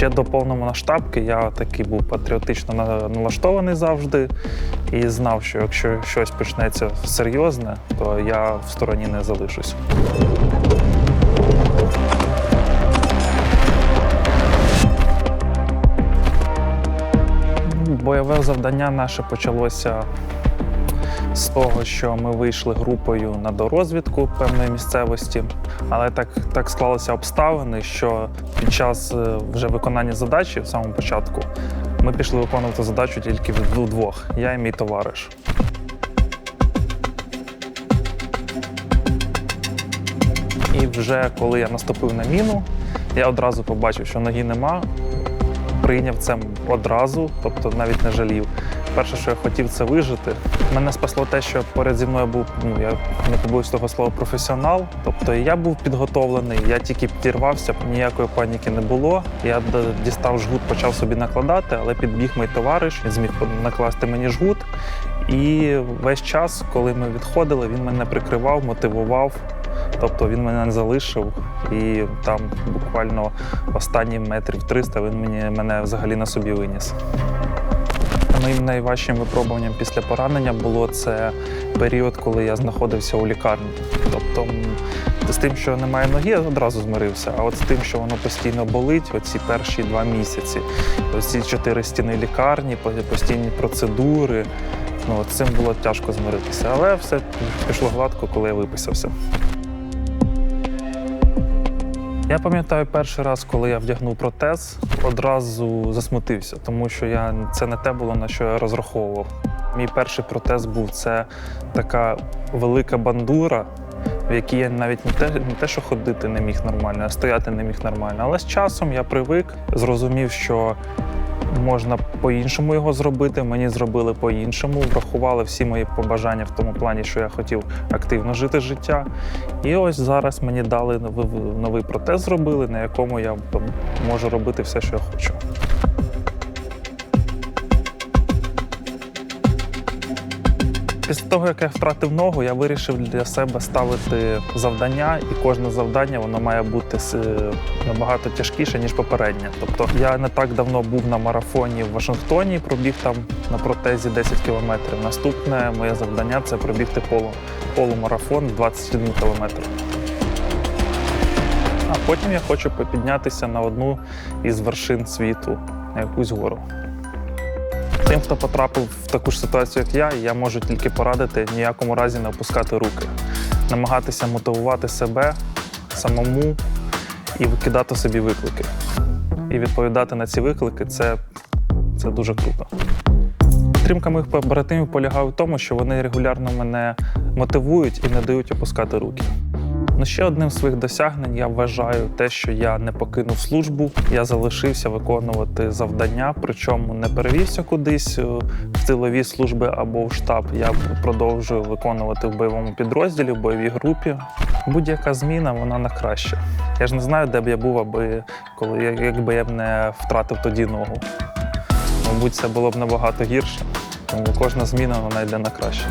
Ще до повномасштабки я такий був патріотично на- налаштований завжди і знав, що якщо щось почнеться серйозне, то я в стороні не залишусь. Бойове завдання наше почалося з того, що ми вийшли групою на дорозвідку певної місцевості, але так, так склалися обставини, що під час е, вже виконання задачі в самому початку ми пішли виконувати задачу тільки вдвох, я і мій товариш. І вже коли я наступив на міну, я одразу побачив, що ноги нема. Прийняв це одразу, тобто навіть не жалів. Перше, що я хотів, це вижити. Мене спасло те, що поряд зі мною був, ну я не побоюсь того слова, професіонал. Тобто я був підготовлений, я тільки підірвався, ніякої паніки не було. Я дістав жгут, почав собі накладати, але підбіг мій товариш, він зміг накласти мені жгут. І весь час, коли ми відходили, він мене прикривав, мотивував. Тобто він мене не залишив, і там буквально останні метрів 300 він мені, мене взагалі на собі виніс. Моїм найважчим випробуванням після поранення було це період, коли я знаходився у лікарні. Тобто з тим, що немає ноги, я одразу змирився. А от з тим, що воно постійно болить, оці перші два місяці, ось ці чотири стіни лікарні, постійні процедури. Ну, от цим було тяжко змиритися. Але все пішло гладко, коли я виписався. Я пам'ятаю перший раз, коли я вдягнув протез, одразу засмутився, тому що я це не те було, на що я розраховував. Мій перший протез був це така велика бандура, в якій я навіть не те, не те, що ходити не міг нормально, а стояти не міг нормально. Але з часом я привик, зрозумів, що можна по-іншому його зробити. Мені зробили по-іншому, врахували всі мої побажання в тому плані, що я хотів активно жити життя. І ось зараз мені дали новий, протез, зробили, на якому я можу робити все, що я хочу. Після того, як я втратив ногу, я вирішив для себе ставити завдання, і кожне завдання воно має бути набагато тяжкіше, ніж попереднє. Тобто я не так давно був на марафоні в Вашингтоні, пробіг там на протезі 10 кілометрів. Наступне моє завдання це пробігти полу, полумарафон 21 кілометр. А потім я хочу піднятися на одну із вершин світу, на якусь гору. Тим, хто потрапив в таку ж ситуацію, як я, я можу тільки порадити ніякому разі не опускати руки, намагатися мотивувати себе самому і викидати собі виклики. І відповідати на ці виклики це, це дуже круто. Підтримка моїх побратимів полягає в тому, що вони регулярно мене мотивують і не дають опускати руки. Ну, ще одним з своїх досягнень я вважаю те, що я не покинув службу, я залишився виконувати завдання, причому не перевівся кудись е, в тилові служби або в штаб. Я продовжую виконувати в бойовому підрозділі, в бойовій групі. Будь-яка зміна вона на краще. Я ж не знаю, де б я був, аби коли якби я б не втратив тоді ногу. Мабуть, це було б набагато гірше. Тому кожна зміна вона йде на краще.